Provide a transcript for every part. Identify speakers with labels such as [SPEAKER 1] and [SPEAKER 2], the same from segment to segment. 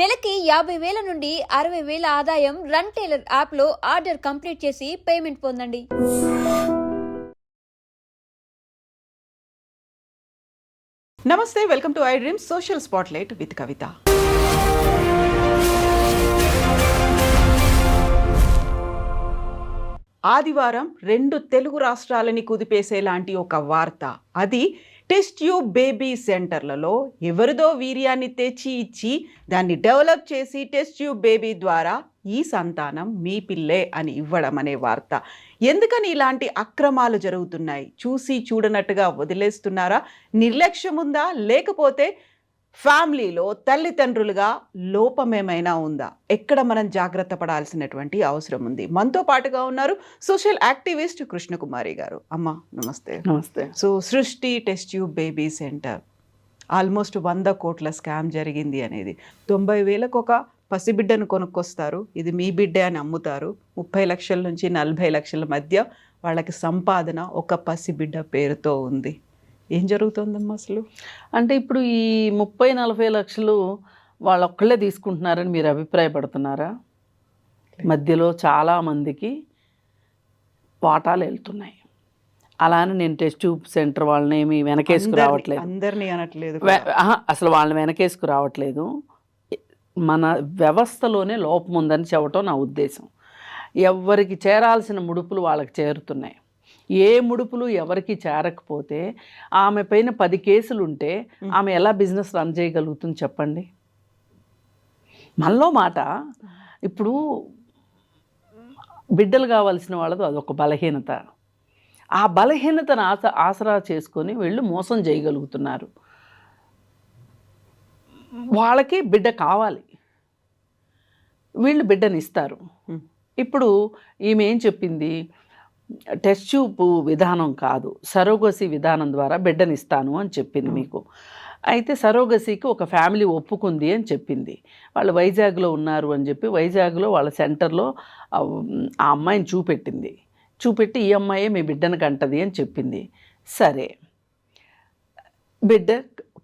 [SPEAKER 1] నెలకి యాభై వేల నుండి అరవై వేల ఆదాయం రన్ టైలర్ యాప్లో ఆర్డర్ కంప్లీట్ చేసి పేమెంట్ పొందండి.
[SPEAKER 2] నమస్తే welcome to I dream social spotlight with Kavitha. ఆదివారం రెండు తెలుగు రాష్ట్రాలని కుదిపేసేలాంటి ఒక వార్త. అది టెస్ట్ ట్యూబ్ బేబీ సెంటర్లలో ఎవరిదో వీర్యాన్ని తెచ్చి ఇచ్చి దాన్ని డెవలప్ చేసి టెస్ట్ ట్యూబ్ బేబీ ద్వారా ఈ సంతానం మీ పిల్లే అని ఇవ్వడం అనే వార్త. ఎందుకని ఇలాంటి అక్రమాలు జరుగుతున్నాయి? చూసి చూడనట్టుగా వదిలేస్తున్నారా? నిర్లక్ష్యం ఉందా లేకపోతే ఫ్యామిలీలో తల్లిదండ్రులుగా లోపమేమైనా ఉందా? ఎక్కడ మనం జాగ్రత్త పడాల్సినటువంటి అవసరం ఉంది? మనతో పాటుగా ఉన్నారు సోషల్ యాక్టివిస్ట్ కృష్ణకుమారి గారు. అమ్మ నమస్తే.
[SPEAKER 3] నమస్తే.
[SPEAKER 2] So Srishti test tube baby centre. Almost వంద కోట్ల స్కామ్ జరిగింది అనేది. తొంభై వేలకు ఒక పసిబిడ్డను కొనుక్కొస్తారు. ఇది మీ బిడ్డే అని అమ్ముతారు. ముప్పై లక్షల నుంచి నలభై లక్షల మధ్య వాళ్ళకి సంపాదన ఒక పసిబిడ్డ పేరుతో ఉంది. ఏం జరుగుతుందమ్మా అసలు?
[SPEAKER 3] అంటే ఇప్పుడు ఈ ముప్పై నలభై లక్షలు వాళ్ళు ఒక్కళ్ళే తీసుకుంటున్నారని మీరు అభిప్రాయపడుతున్నారా? మధ్యలో చాలామందికి వాటాలు వెళ్తున్నాయి అలానే నేను టెస్ట్ ట్యూబ్ సెంటర్ వాళ్ళని ఏమి వెనకేసుకు
[SPEAKER 2] అందరినీ-
[SPEAKER 3] రావట్లేదు.
[SPEAKER 2] అందరినీ అనట్లేదు
[SPEAKER 3] అసలు వాళ్ళని వెనకేసుకు రావట్లేదు. మన వ్యవస్థలోనే లోపం ఉందని చెప్పటం నా ఉద్దేశం. ఎవరికి చేరాల్సిన ముడుపులు వాళ్ళకి చేరుతున్నాయి. ఏ ముడుపులు ఎవరికి చేరకపోతే ఆమె పైన పది కేసులు ఉంటే ఆమె ఎలా బిజినెస్ రన్ చేయగలుగుతుంది చెప్పండి? మనలో మాట ఇప్పుడు బిడ్డలు కావాల్సిన వాళ్ళది అదొక బలహీనత. ఆ బలహీనతను ఆస ఆసరా చేసుకొని వీళ్ళు మోసం చేయగలుగుతున్నారు. వాళ్ళకి బిడ్డ కావాలి. వీళ్ళు బిడ్డని ఇస్తారు. ఇప్పుడు ఈమె ఏం చెప్పింది? టెస్ట్ ట్యూబ్ విధానం కాదు. సరోగసి విధానం ద్వారా బిడ్డని ఇస్తాను అని చెప్పింది మీకు. అయితే సరోగసికి ఒక ఫ్యామిలీ ఒప్పుకుంది అని చెప్పింది. వాళ్ళు వైజాగ్లో ఉన్నారు అని చెప్పి వైజాగ్లో వాళ్ళ సెంటర్లో ఆ అమ్మాయిని చూపెట్టింది. చూపెట్టి ఈ అమ్మాయే మీ బిడ్డను కంటది అని చెప్పింది. సరే. బిడ్డ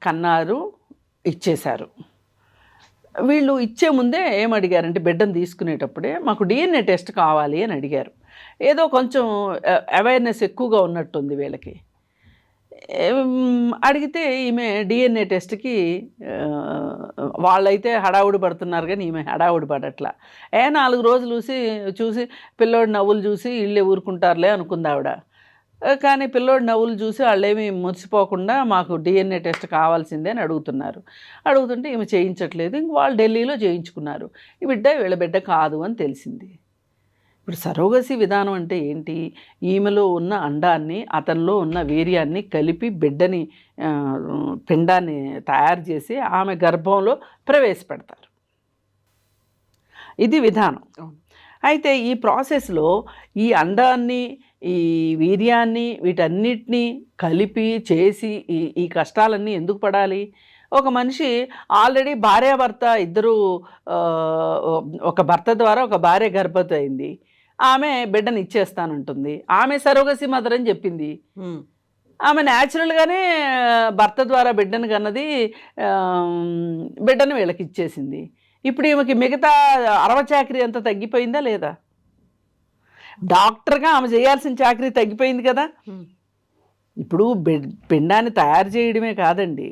[SPEAKER 3] కన్నారు ఇచ్చేశారు. వీళ్ళు ఇచ్చే ముందే ఏం అడిగారంటే బిడ్డను తీసుకునేటప్పుడే మాకు డిఎన్ఏ టెస్ట్ కావాలి అని అడిగారు. ఏదో కొంచెం అవేర్నెస్ ఎక్కువగా ఉన్నట్టుంది వీళ్ళకి. అడిగితే ఈమె డిఎన్ఏ టెస్ట్కి వాళ్ళైతే హడావుడి పడుతున్నారు కానీ ఈమె హడావుడి పడట్లా. ఏ నాలుగు రోజులు చూసి చూసి పిల్లోడి నవ్వులు చూసి ఇళ్ళే ఊరుకుంటారులే అనుకుంది ఆవిడ. కానీ పిల్లోడి నవ్వులు చూసి వాళ్ళేమి మురిసిపోకుండా మాకు డిఎన్ఏ టెస్ట్ కావాల్సిందే అని అడుగుతున్నారు. అడుగుతుంటే ఈమె చేయించట్లేదు. ఇంక వాళ్ళు ఢిల్లీలో చేయించుకున్నారు. ఈ బిడ్డ వీళ్ళ బిడ్డ కాదు అని తెలిసింది. ఇప్పుడు సరోగసి విధానం అంటే ఏంటి? ఈమెలో ఉన్న అండాన్ని అతనిలో ఉన్న వీర్యాన్ని కలిపి బిడ్డని పిండాన్ని తయారు చేసి ఆమె గర్భంలో ప్రవేశపెడతారు. ఇది విధానం. అయితే ఈ ప్రాసెస్లో ఈ అండాన్ని ఈ వీర్యాన్ని వీటన్నిటినీ కలిపి చేసి ఈ ఈ కష్టాలన్నీ ఎందుకు పడాలి? ఒక మనిషి ఆల్రెడీ భార్యాభర్త ఇద్దరు ఒక భర్త ద్వారా ఒక భార్య గర్భవతి అయింది. ఆమె బిడ్డని ఇచ్చేస్తానంటుంది. ఆమె సరోగసి మదర్ అని చెప్పింది. ఆమె న్యాచురల్గానే భర్త ద్వారా బిడ్డను కన్నది బిడ్డను వీళ్ళకి ఇచ్చేసింది. ఇప్పుడు ఈమెకి మిగతా అరవ చాకరీ అంతా తగ్గిపోయిందా లేదా? డాక్టర్గా ఆమె చేయాల్సిన చాకరీ తగ్గిపోయింది కదా. ఇప్పుడు బెడ్ పిండాన్ని తయారు చేయడమే కాదండి.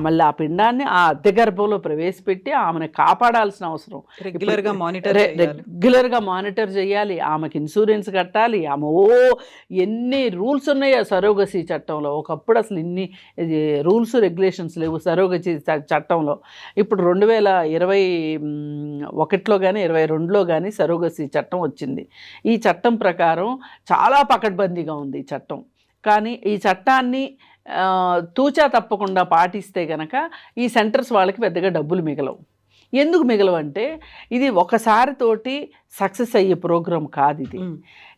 [SPEAKER 3] మళ్ళీ ఆ పిండాన్ని ఆ అద్దె గర్భంలో ప్రవేశపెట్టి ఆమెను కాపాడాల్సిన అవసరం.
[SPEAKER 2] రెగ్యులర్గా మానిటర్
[SPEAKER 3] రెగ్యులర్గా మానిటర్ చేయాలి. ఆమెకి ఇన్సూరెన్స్ కట్టాలి. ఆమె ఓ ఎన్ని రూల్స్ ఉన్నాయో సరోగసి చట్టంలో. ఒకప్పుడు అసలు ఇన్ని రూల్స్ రెగ్యులేషన్స్ లేవు సరోగసి చట్టంలో. ఇప్పుడు రెండు వేల ఇరవై ఒకటిలో కానీ ఇరవై రెండులో కానీ సరోగసి చట్టం వచ్చింది. ఈ చట్టం ప్రకారం చాలా పకడ్బందీగా ఉంది ఈ చట్టం. కానీ ఈ చట్టాన్ని తూచా తప్పకుండా పాటిస్తే గనక ఈ సెంటర్స్ వాళ్ళకి పెద్దగా డబ్బులు మిగలవు. ఎందుకు మిగలవంటే ఇది ఒకసారి తోటి సక్సెస్ అయ్యే ప్రోగ్రాం కాదు ఇది.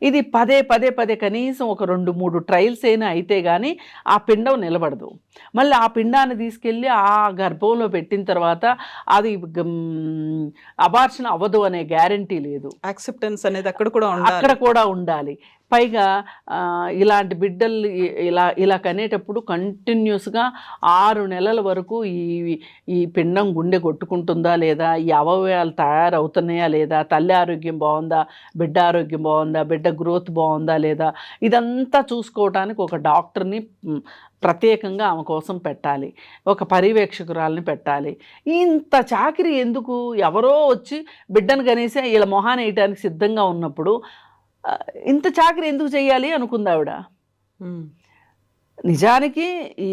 [SPEAKER 3] ఇది పదే పదే పదే కనీసం ఒక రెండు మూడు ట్రయల్స్ అయినా అయితే కానీ ఆ పిండం నిలబడదు. మళ్ళీ ఆ పిండాన్ని తీసుకెళ్ళి ఆ గర్భంలో పెట్టిన తర్వాత అది అబార్షన్ అవ్వదు అనే గ్యారంటీ లేదు.
[SPEAKER 2] యాక్సెప్టెన్స్ అనేది అక్కడ కూడా
[SPEAKER 3] అక్కడ కూడా ఉండాలి. పైగా ఇలాంటి బిడ్డలు ఇలా ఇలా కనేటప్పుడు కంటిన్యూస్గా ఆరు నెలల వరకు ఈ ఈ పిండం గుండె కొట్టుకుంటుందా లేదా? ఈ అవయవాలు తయారవుతున్నాయా లేదా? తల్లి ఆరోగ్యం బాగుందా? బిడ్డ ఆరోగ్యం బాగుందా? బిడ్డ గ్రోత్ బాగుందా లేదా? ఇదంతా చూసుకోవడానికి ఒక డాక్టర్ని ప్రత్యేకంగా ఆమె కోసం పెట్టాలి. ఒక పర్యవేక్షకురాలని పెట్టాలి. ఇంత చాకిరి ఎందుకు? ఎవరో వచ్చి బిడ్డను కనీసం వీళ్ళ మొహాన్ని వేయటానికి సిద్ధంగా ఉన్నప్పుడు ఇంత చాకరీ ఎందుకు చేయాలి అనుకుంది ఆవిడ. నిజానికి ఈ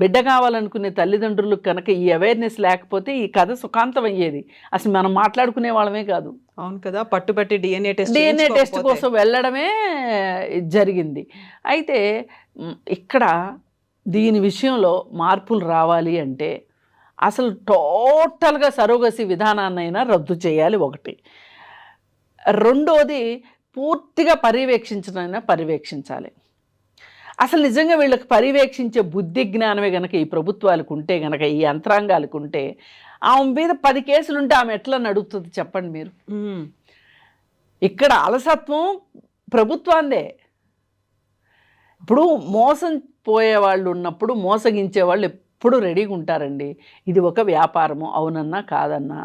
[SPEAKER 3] బిడ్డ కావాలనుకునే తల్లిదండ్రులకు కనుక ఈ అవేర్నెస్ లేకపోతే ఈ కథ సుఖాంతం అయ్యేది. అసలు మనం మాట్లాడుకునే వాళ్ళమే కాదు.
[SPEAKER 2] అవును కదా పట్టుబట్టి డిఎన్ఏ టెస్ట్
[SPEAKER 3] డిఎన్ఏ టెస్ట్ కోసం వెళ్ళడమే జరిగింది. అయితే ఇక్కడ దీని విషయంలో మార్పులు రావాలి అంటే అసలు టోటల్గా సరోగసి విధానాన్నైనా రద్దు చేయాలి ఒకటి. రెండోది పూర్తిగా పర్యవేక్షించడమైనా పర్యవేక్షించాలి. అసలు నిజంగా వీళ్ళకి పర్యవేక్షించే బుద్ధి జ్ఞానమే గనక ఈ ప్రభుత్వాలకు ఉంటే గనక ఈ యంత్రాంగాలకు ఉంటే ఆమె మీద పది కేసులుంటే ఆమె ఎట్లా నడుపుతుంది చెప్పండి మీరు? ఇక్కడ అలసత్వం ప్రభుత్వాందే ఇప్పుడు మోసం పోయే వాళ్ళు ఉన్నప్పుడు మోసగించే వాళ్ళు ఎప్పుడు రెడీగా ఉంటారండి. ఇది ఒక వ్యాపారము అవునన్నా కాదన్నా.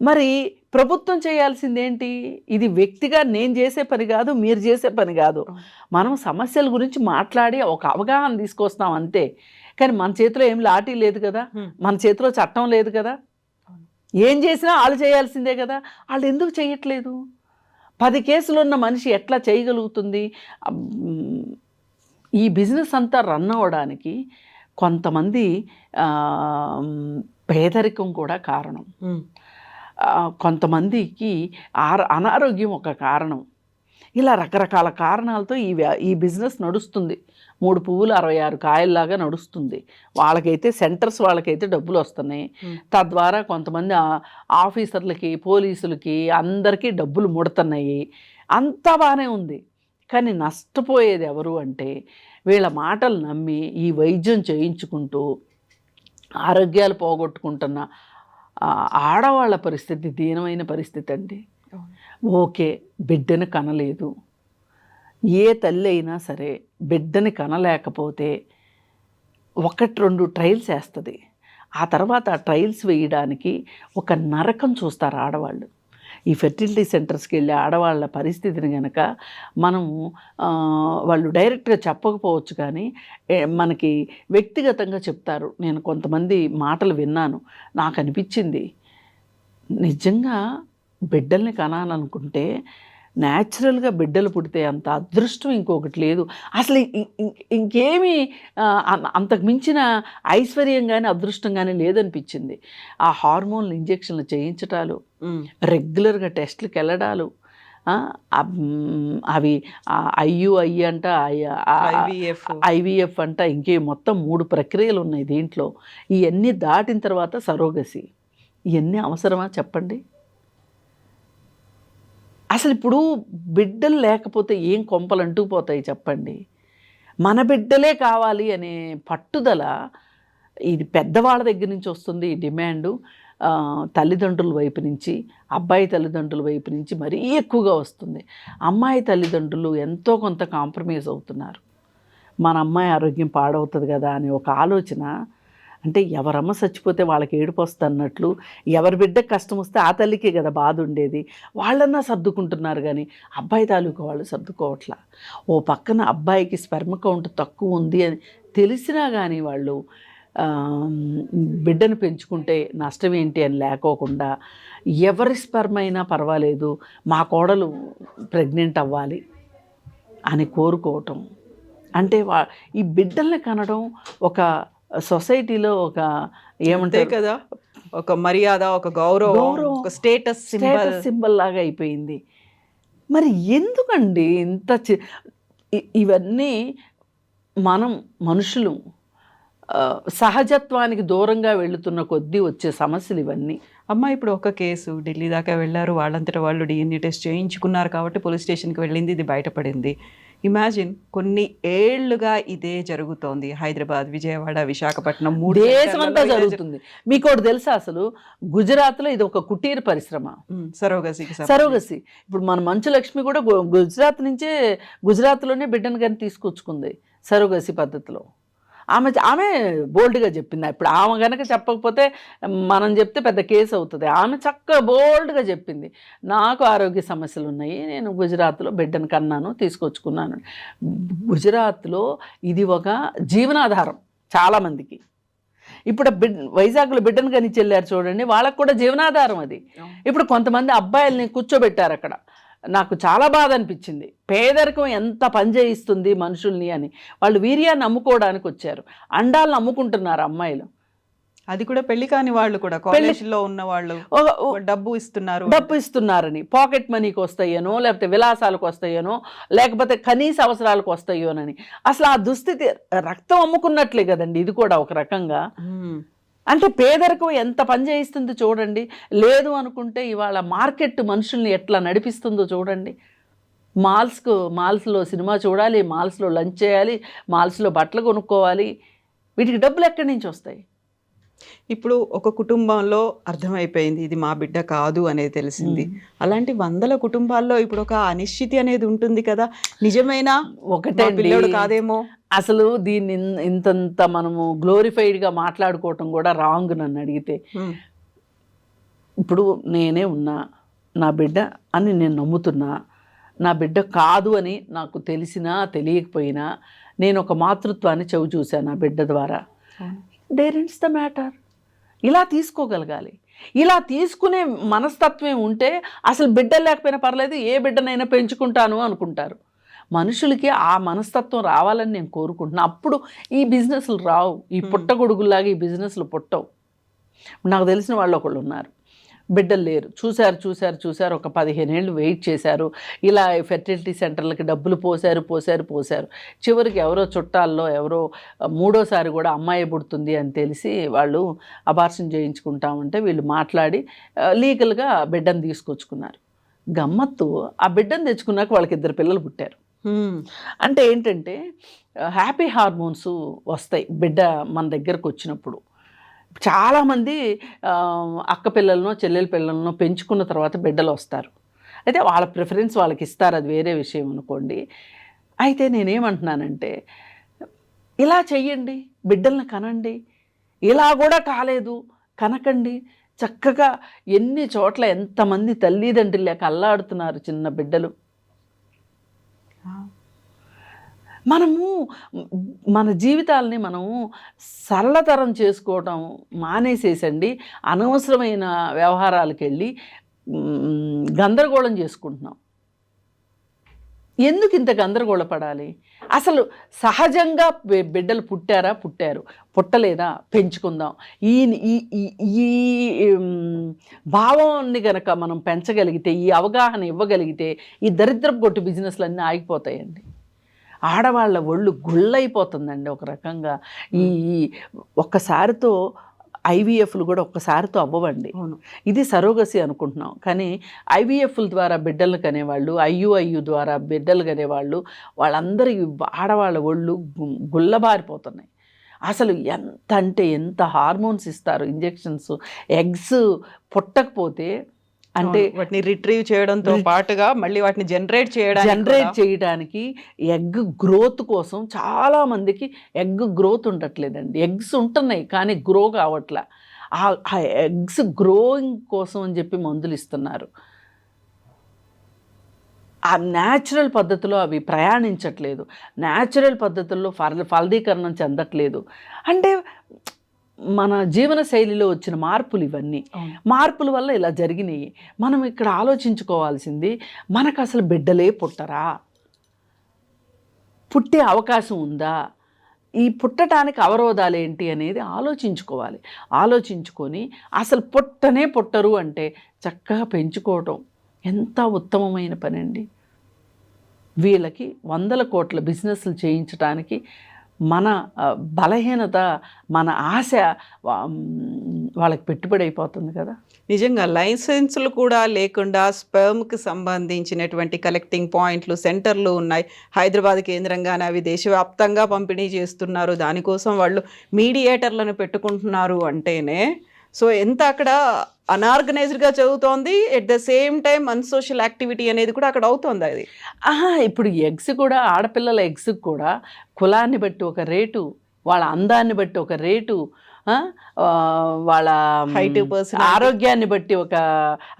[SPEAKER 3] మరి ప్రభుత్వం చేయాల్సిందేంటి? ఇది వ్యక్తిగా నేను చేసే పని కాదు మీరు చేసే పని కాదు. మనం సమస్యల గురించి మాట్లాడి ఒక అవగాహన తీసుకొస్తాం అంతే. కానీ మన చేతిలో ఏం లాఠీ లేదు కదా. మన చేతిలో చట్టం లేదు కదా? ఏం చేసినా వాళ్ళు చేయాల్సిందే కదా? వాళ్ళు ఎందుకు చేయట్లేదు? పది కేసులు ఉన్న మనిషి ఎట్లా చేయగలుగుతుంది? ఈ బిజినెస్ అంతా రన్ అవ్వడానికి కొంతమంది పేదరికం కూడా కారణం. కొంతమందికి ఆర అనారోగ్యం ఒక కారణం. ఇలా రకరకాల కారణాలతో ఈ ఈ బిజినెస్ నడుస్తుంది. మూడు పువ్వులు అరవై ఆరు కాయల్లాగా నడుస్తుంది. వాళ్ళకైతే సెంటర్స్ వాళ్ళకైతే డబ్బులు వస్తున్నాయి. తద్వారా కొంతమంది ఆఫీసర్లకి పోలీసులకి అందరికీ డబ్బులు ముడుతున్నాయి. అంతా బాగానే ఉంది. కానీ నష్టపోయేది ఎవరు అంటే వీళ్ళ మాటలు నమ్మి ఈ వైద్యం చేయించుకుంటూ ఆరోగ్యాలు పోగొట్టుకుంటున్న ఆడవాళ్ళ పరిస్థితి దీనమైన పరిస్థితి అండి. ఓకే బిడ్డను కనలేదు. ఏ తల్లి అయినా సరే బిడ్డని కనలేకపోతే ఒకటి రెండు ట్రయల్స్ వేస్తుంది. ఆ తర్వాత ఆ ట్రయల్స్ వేయడానికి ఒక నరకం చూస్తారు ఆడవాళ్ళు. ఈ ఫెర్టిలిటీ సెంటర్స్కి వెళ్ళే ఆడవాళ్ళ పరిస్థితిని కనుక మనము వాళ్ళు డైరెక్ట్గా చెప్పకపోవచ్చు కానీ మనకి వ్యక్తిగతంగా చెప్తారు. నేను కొంతమంది మాటలు విన్నాను. నాకు అనిపించింది నిజంగా బిడ్డల్ని కనాలనుకుంటే న్యాచురల్గా బిడ్డలు పుడితే అంత అదృష్టం ఇంకొకటి లేదు. అసలు ఇంకేమీ అంతకు మించిన ఐశ్వర్యం కానీ అదృష్టం కానీ లేదనిపించింది. ఆ హార్మోన్లు ఇంజెక్షన్లు చేయించటాలు రెగ్యులర్గా టెస్ట్లకు వెళ్ళడాలు అవి ఐయుఐ అంట
[SPEAKER 2] ఐవీఎఫ్
[SPEAKER 3] ఐవీఎఫ్ అంట ఇంకే మొత్తం మూడు ప్రక్రియలు ఉన్నాయి దీంట్లో. ఇవన్నీ దాటిన తర్వాత సరోగసి. ఇవన్నీ అవసరమా చెప్పండి? అసలు ఇప్పుడు బిడ్డలు లేకపోతే ఏం కొంపలు అంటుకుపోతాయి చెప్పండి. మన బిడ్డలే కావాలి అనే పట్టుదల ఇది పెద్దవాళ్ళ దగ్గర నుంచి వస్తుంది ఈ డిమాండు. తల్లిదండ్రుల వైపు నుంచి అబ్బాయి తల్లిదండ్రుల వైపు నుంచి మరీ ఎక్కువగా వస్తుంది. అమ్మాయి తల్లిదండ్రులు ఎంతో కొంత కాంప్రమైజ్ అవుతున్నారు. మన అమ్మాయి ఆరోగ్యం పాడవుతుంది కదా అనే ఒక ఆలోచన అంటే ఎవరమ్మ చచ్చిపోతే వాళ్ళకి ఏడుపు అన్నట్లు ఎవరి బిడ్డకు కష్టం వస్తే ఆ తల్లికే కదా బాధ ఉండేది. వాళ్ళన్నా సర్దుకుంటున్నారు కానీ అబ్బాయి తాలూకు వాళ్ళు సర్దుకోవట్లా. ఓ పక్కన అబ్బాయికి స్పెర్మ కౌంట్ తక్కువ ఉంది అని తెలిసినా కానీ వాళ్ళు బిడ్డను పెంచుకుంటే నష్టం ఏంటి అని లేకోకుండా ఎవరి స్పెర్మ అయినా పర్వాలేదు మా కోడలు ప్రెగ్నెంట్ అవ్వాలి అని కోరుకోవటం. అంటే వా ఈ బిడ్డల్ని కనడం ఒక సొసైటీలో ఒక
[SPEAKER 2] అంతే
[SPEAKER 3] ఏమంటారు
[SPEAKER 2] కదా. ఒక మర్యాద ఒక గౌరవం
[SPEAKER 3] గౌరవం.
[SPEAKER 2] ఒక స్టేటస్ సింబల్.
[SPEAKER 3] సింబల్ లాగా అయిపోయింది. మరి ఎందుకండి ఇంత ఇవన్నీ మనం మనుషులు సహజత్వానికి దూరంగా వెళుతున్న కొద్దీ వచ్చే సమస్యలు ఇవన్నీ.
[SPEAKER 2] అమ్మ ఇప్పుడు ఒక కేసు. ఢిల్లీ దాకా వెళ్ళారు వాళ్ళంతటా వాళ్ళు డిఎన్ఏ టెస్ట్ చేయించుకున్నారు కాబట్టి పోలీస్ స్టేషన్కి వెళ్ళింది. ఇది బయటపడింది. ఇమాజిన్ కొన్ని ఏళ్ళుగా ఇదే జరుగుతోంది. హైదరాబాద్ విజయవాడ విశాఖపట్నం మూడు
[SPEAKER 3] దేశమంతా జరుగుతుంది. మీకు ఒకటి తెలుసా అసలు? గుజరాత్లో ఇది ఒక కుటీర పరిశ్రమ.
[SPEAKER 2] సంబంధించి.
[SPEAKER 3] సరోగసి. ఇప్పుడు మన మంచు లక్ష్మి కూడా గుజరాత్ నుంచే గుజరాత్లోనే బిడ్డను కానీ తీసుకొచ్చుకుంది సరోగసి పద్ధతిలో. ఆమె ఆమె బోల్డ్గా చెప్పింది. ఇప్పుడు ఆమె కనుక చెప్పకపోతే మనం చెప్తే పెద్ద కేసు అవుతుంది. ఆమె చక్కగా బోల్డ్గా చెప్పింది. నాకు ఆరోగ్య సమస్యలు ఉన్నాయి. నేను గుజరాత్లో బిడ్డను కన్నాను తీసుకొచ్చుకున్నాను. గుజరాత్లో ఇది ఒక జీవనాధారం చాలామందికి. ఇప్పుడు బిడ్ వైజాగ్లో బిడ్డను కని చెల్లారు చూడండి వాళ్ళకు కూడా జీవనాధారం అది. ఇప్పుడు కొంతమంది అబ్బాయిల్ని కూర్చోబెట్టారు అక్కడ నాకు చాలా బాధ అనిపించింది పేదరికం ఎంత పని చేయిస్తుంది మనుషుల్ని అని. వాళ్ళు వీర్యాన్ని అమ్ముకోవడానికి వచ్చారు. అండాలను అమ్ముకుంటున్నారు అమ్మాయిలు.
[SPEAKER 2] అది కూడా పెళ్ళి కాని వాళ్ళు కూడా కాలేజ్లో ఉన్న వాళ్ళు డబ్బు ఇస్తున్నారు
[SPEAKER 3] డబ్బు ఇస్తున్నారని. పాకెట్ మనీకి వస్తాయేనో లేకపోతే విలాసాలకు వస్తాయేనో లేకపోతే కనీస అవసరాలకు వస్తాయోనని అసలు ఆ దుస్థితి రక్తం అమ్ముకున్నట్లే కదండి. ఇది కూడా ఒక రకంగా. అంటే పేదరికం ఎంత పని చేయిస్తుందో చూడండి. లేదు అనుకుంటే ఇవాళ మార్కెట్ మనుషుల్ని ఎట్లా నడిపిస్తుందో చూడండి. మాల్స్కు మాల్స్లో సినిమా చూడాలి మాల్స్లో లంచ్ చేయాలి మాల్స్లో బట్టలు కొనుక్కోవాలి. వీటికి డబ్బులు ఎక్కడి నుంచి వస్తాయి?
[SPEAKER 2] ఇప్పుడు ఒక కుటుంబంలో అర్థమైపోయింది ఇది మా బిడ్డ కాదు అనేది తెలిసింది. అలాంటి వందల కుటుంబాల్లో ఇప్పుడు ఒక అనిశ్చితి అనేది ఉంటుంది కదా. నిజమేనా?
[SPEAKER 3] ఒకటే
[SPEAKER 2] పిల్లోడు కాదేమో?
[SPEAKER 3] అసలు దీన్ని ఇంతంత మనము గ్లోరిఫైడ్గా మాట్లాడుకోవటం కూడా రాంగ్ నన్ను అడిగితే. ఇప్పుడు నేనే ఉన్నా నా బిడ్డ అని నేను నమ్ముతున్నా నా బిడ్డ కాదు అని నాకు తెలిసినా తెలియకపోయినా నేను ఒక మాతృత్వాన్ని చెవి చూశాను నా బిడ్డ ద్వారా. దేర్ ఇన్స్ ద మ్యాటర్ ఇలా తీసుకోగలగాలి. ఇలా తీసుకునే మనస్తత్వం ఉంటే అసలు బిడ్డ లేకపోయినా పర్లేదు ఏ బిడ్డనైనా పెంచుకుంటాను అనుకుంటారు. మనుషులకి ఆ మనస్తత్వం రావాలని నేను కోరుకుంటున్నా. అప్పుడు ఈ బిజినెస్లు రావు. ఈ పుట్టగొడుగులాగా ఈ బిజినెస్లు పుట్టవు. నాకు తెలిసిన వాళ్ళు ఒకళ్ళు ఉన్నారు. బిడ్డలు లేరు. చూశారు చూశారు చూశారు. ఒక పదిహేను ఏళ్ళు వెయిట్ చేశారు. ఇలా ఫెర్టిలిటీ సెంటర్లకి డబ్బులు పోశారు పోశారు పోశారు. చివరికి ఎవరో చుట్టాల్లో ఎవరో మూడోసారి కూడా అమ్మాయి పుడుతుంది అని తెలిసి వాళ్ళు అబార్షన్ చేయించుకుంటామంటే వీళ్ళు మాట్లాడి లీగల్గా బిడ్డను తీసుకొచ్చుకున్నారు. గమ్మత్తు ఆ బిడ్డను తెచ్చుకున్నాక వాళ్ళకి ఇద్దరు పిల్లలు పుట్టారు. అంటే ఏంటంటే హ్యాపీ హార్మోన్స్ వస్తాయి బిడ్డ మన దగ్గరకు వచ్చినప్పుడు. చాలామంది అక్క పిల్లలను చెల్లెల పిల్లలను పెంచుకున్న తర్వాత బిడ్డలు వస్తారు. అయితే వాళ్ళ ప్రిఫరెన్స్ వాళ్ళకి ఇస్తారు అది వేరే విషయం అనుకోండి. అయితే నేనేమంటున్నానంటే ఇలా చెయ్యండి బిడ్డల్ని కనండి. ఇలా కూడా కాలేదు కనకండి. చక్కగా ఎన్ని చోట్ల ఎంతమంది తల్లిదండ్రులు లేక అల్లాడుతున్నారు చిన్న బిడ్డలు. మనము మన జీవితాలని మనము సరళతరం చేసుకోవటం మానేసేసండి అనవసరమైన వ్యవహారాలకు వెళ్ళి గందరగోళం చేసుకుంటున్నాం. ఎందుకు ఇంత గందరగోళపడాలి? అసలు సహజంగా బిడ్డలు పుట్టారా? పుట్టారు. పుట్టలేదా? పెంచుకుందాం. ఈ ఈ- ఈ- ఈ భావాన్ని కనుక మనం పెంచగలిగితే ఈ అవగాహన ఇవ్వగలిగితే ఈ దరిద్రపు కొట్టు బిజినెస్లు అన్నీ ఆగిపోతాయండి. ఆడవాళ్ళ ఒళ్ళు గుళ్ళైపోతుందండి ఒక రకంగా. ఈ ఒక్కసారితో ఐవీఎఫ్లు కూడా ఒక్కసారితో అవ్వవండి.
[SPEAKER 2] అవును.
[SPEAKER 3] ఇది సరోగసి అనుకుంటున్నాం. కానీ ఐవీఎఫ్ల ద్వారా బిడ్డలు కనేవాళ్ళు ఐయుఐయు ద్వారా బిడ్డలు కనేవాళ్ళు వాళ్ళందరి ఆడవాళ్ళ ఒళ్ళు గుల్లబారిపోతున్నాయి. అసలు ఎంత అంటే ఎంత హార్మోన్స్ ఇస్తారు ఇంజెక్షన్స్ ఎగ్స్ పుట్టకపోతే అంటే.
[SPEAKER 2] వాటిని రిట్రీవ్ చేయడంతో పాటుగా మళ్ళీ వాటిని జనరేట్ చేయడానికి
[SPEAKER 3] జనరేట్ చేయడానికి ఎగ్ గ్రోత్ కోసం చాలా మందికి ఎగ్ గ్రోత్ ఉండట్లేదండి. ఎగ్స్ ఉంటున్నాయి కానీ గ్రో కావట్లే. ఆ ఎగ్స్ గ్రోయింగ్ కోసం అని చెప్పి మందులు ఇస్తున్నారు. ఆ న్యాచురల్ పద్ధతిలో అవి ప్రయాణించట్లేదు. న్యాచురల్ పద్ధతుల్లో ఫల ఫలదీకరణం చెందట్లేదు. అంటే మన జీవన శైలిలో వచ్చిన మార్పులు ఇవన్నీ. మార్పుల వల్ల ఇలా జరిగినాయి. మనం ఇక్కడ ఆలోచించుకోవాల్సింది మనకు అసలు బిడ్డలే పుట్టరా? పుట్టే అవకాశం ఉందా? ఈ పుట్టడానికి అవరోధాలు ఏంటి అనేది ఆలోచించుకోవాలి. ఆలోచించుకొని అసలు పుట్టనే పుట్టరు అంటే చక్కగా పెంచుకోవటం ఎంత ఉత్తమమైన పని అండి వీళ్ళకి వందల కోట్ల బిజినెస్లు చేయించడానికి మన బలహీనత మన ఆశ వాళ్ళకి పెట్టుబడి అయిపోతుంది కదా?
[SPEAKER 2] నిజంగా లైసెన్సులు కూడా లేకుండా స్పెర్మ్కి సంబంధించినటువంటి కలెక్టింగ్ పాయింట్లు సెంటర్లు ఉన్నాయి. హైదరాబాద్ కేంద్రంగానే అవి దేశవ్యాప్తంగా పంపిణీ చేస్తున్నారు. దానికోసం వాళ్ళు మీడియేటర్లను పెట్టుకుంటున్నారు అంటేనే. సో ఎంత అక్కడ అనార్గనైజ్డ్గా చదువుతోంది. At the same time unsocial activity అనేది కూడా అక్కడ అవుతోంది అది.
[SPEAKER 3] ఆహా ఇప్పుడు ఎగ్స్ కూడా ఆడపిల్లల ఎగ్స్ కూడా కులాన్ని బట్టి ఒక రేటు వాళ్ళ అందాన్ని బట్టి ఒక రేటు వాళ్ళ మ్,
[SPEAKER 2] personality.
[SPEAKER 3] ఆరోగ్యాన్ని బట్టి ఒక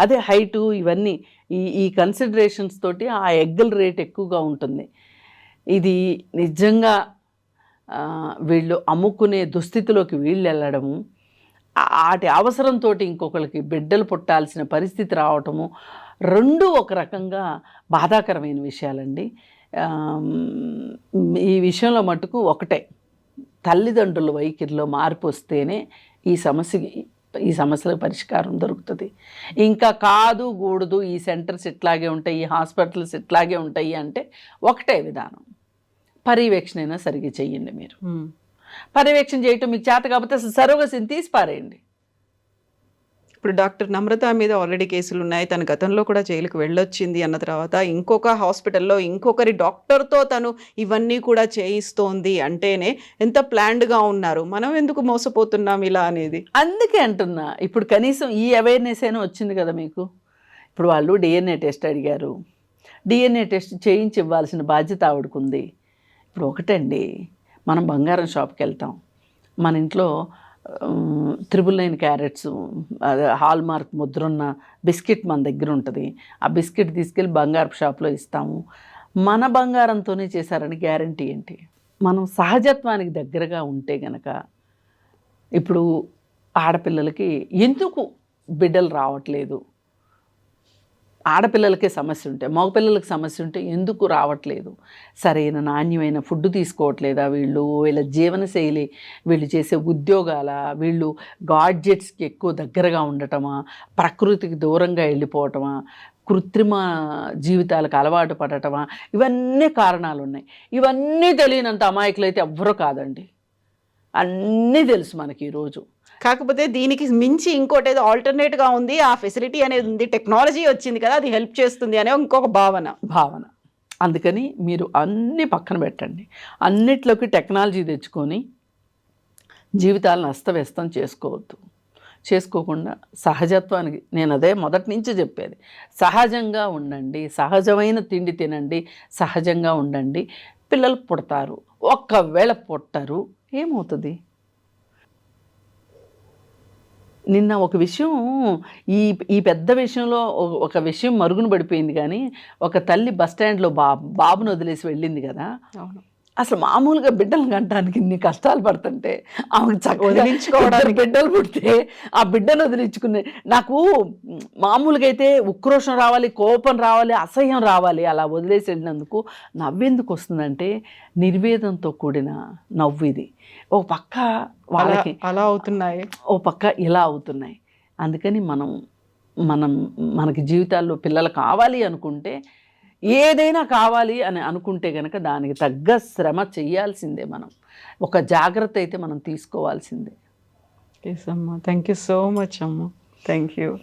[SPEAKER 3] అదే హైటు ఇవన్నీ ఈ ఈ కన్సిడరేషన్స్ తోటి ఆ ఎగ్గుల రేట్ ఎక్కువగా ఉంటుంది. ఇది నిజంగా వీళ్ళు అమ్ముకునే దుస్థితిలోకి వీళ్ళు వెళ్ళడము వాటి అవసరంతో ఇంకొకరికి బిడ్డలు పుట్టాల్సిన పరిస్థితి రావటము రెండు ఒక రకంగా బాధాకరమైన విషయాలండి. ఈ విషయంలో మటుకు ఒకటే. తల్లిదండ్రుల వైఖరిలో మార్పు వస్తేనే ఈ సమస్యకి ఈ సమస్యలకు పరిష్కారం దొరుకుతుంది. ఇంకా కాదు కూడదు ఈ సెంటర్స్ ఇట్లాగే ఉంటాయి ఈ హాస్పిటల్స్ ఇట్లాగే ఉంటాయి అంటే ఒకటే విధానం. పర్యవేక్షణ అయినా సరిగ్గా చెయ్యండి మీరు. పర్యవేక్షణ చేయటం మీకు చేత కాకపోతే అసలు సరోగసిని తీసి పారేయండి
[SPEAKER 2] ఇప్పుడు డాక్టర్ నమ్రత మీద ఆల్రెడీ కేసులు ఉన్నాయి. తన గతంలో కూడా జైలుకు వెళ్ళొచ్చింది అన్న తర్వాత ఇంకొక హాస్పిటల్లో ఇంకొకరి డాక్టర్తో తను ఇవన్నీ కూడా చేయిస్తోంది అంటేనే ఎంత ప్లాన్డ్గా ఉన్నారు. మనం ఎందుకు మోసపోతున్నాం ఇలా అనేది?
[SPEAKER 3] అందుకే అంటున్నా. ఇప్పుడు కనీసం ఈ అవేర్నెస్ అయినా వచ్చింది కదా మీకు? ఇప్పుడు వాళ్ళు డిఎన్ఏ టెస్ట్ అడిగారు. డిఎన్ఏ టెస్ట్ చేయించి ఇవ్వాల్సిన బాధ్యత ఆవిడకుంది. ఇప్పుడు ఒకటండి. మనం బంగారం షాప్కి వెళ్తాం. మన ఇంట్లో triple nine carats hallmark ముద్రున్న బిస్కెట్ మన దగ్గర ఉంటుంది. ఆ బిస్కెట్ తీసుకెళ్ళి బంగారపు షాప్లో ఇస్తాము. మన బంగారంతోనే చేశారని గ్యారంటీ ఏంటి? మనం సహజత్వానికి దగ్గరగా ఉంటే గనక ఇప్పుడు ఆడపిల్లలకి ఎందుకు బిడ్డలు రావట్లేదు? ఆడపిల్లలకే సమస్య ఉంటే మగపిల్లలకి సమస్య ఉంటే ఎందుకు రావట్లేదు? సరైన నాణ్యమైన ఫుడ్ తీసుకోవట్లేదా వీళ్ళు? వీళ్ళ జీవనశైలి వీళ్ళు చేసే ఉద్యోగాల వీళ్ళు గాడ్జెట్స్కి ఎక్కువ దగ్గరగా ఉండటమా? ప్రకృతికి దూరంగా వెళ్ళిపోవటమా? కృత్రిమ జీవితాలకు అలవాటు పడటమా? ఇవన్నీ కారణాలు ఉన్నాయి ఇవన్నీ తెలియనంత అమాయకులు అయితే ఎవ్వరూ కాదండి. అన్నీ తెలుసు మనకి ఈరోజు.
[SPEAKER 2] కాకపోతే దీనికి మించి ఇంకోటి ఏదో alternate గా ఉంది ఆ ఫెసిలిటీ అనేది ఉంది టెక్నాలజీ వచ్చింది కదా అది హెల్ప్ చేస్తుంది అనే ఇంకొక భావన.
[SPEAKER 3] భావన. అందుకని మీరు అన్ని పక్కన పెట్టండి. అన్నిట్లోకి టెక్నాలజీ తెచ్చుకొని జీవితాలను అస్తవ్యస్తం చేసుకోవద్దు. చేసుకోకుండా సహజత్వానికి నేను అదే మొదటి నుంచి చెప్పేది. సహజంగా ఉండండి సహజమైన తిండి తినండి సహజంగా ఉండండి. పిల్లలు పుడతారు. ఒక్కవేళ పుట్టరు ఏమవుతుంది? నిన్న ఒక విషయం ఈ ఈ పెద్ద విషయంలో ఒక- ఒక విషయం మరుగున పడిపోయింది కానీ ఒక తల్లి బస్ స్టాండ్లో బా బాబును వదిలేసి వెళ్ళింది కదా.
[SPEAKER 2] అవును.
[SPEAKER 3] అసలు మామూలుగా బిడ్డలు కంటానికి ఇన్ని కష్టాలు పడుతుంటే ఆమెకు చక్కగా బిడ్డలు పుడితే ఆ బిడ్డను వదిలించుకునే నాకు మామూలుగా అయితే ఉక్రోషం రావాలి కోపం రావాలి అసహ్యం రావాలి అలా వదిలేసి వెళ్ళినందుకు నవ్వెందుకు వస్తుందంటే నిర్వేదంతో కూడిన నవ్వు ఇది. ఓ పక్క వాళ్ళకి
[SPEAKER 2] అలా అవుతున్నాయి.
[SPEAKER 3] ఓ పక్క ఇలా అవుతున్నాయి. అందుకని మనం మనం మనకి జీవితాల్లో పిల్లలు కావాలి అనుకుంటే ఏదైనా కావాలి అని అనుకుంటే కనుక దానికి తగ్గ శ్రమ చేయాల్సిందే మనం. ఒక జాగ్రత్త అయితే మనం తీసుకోవాల్సిందే.
[SPEAKER 2] ఎస్ అమ్మా. థ్యాంక్ యూ సో మచ్ అమ్మా. Thank you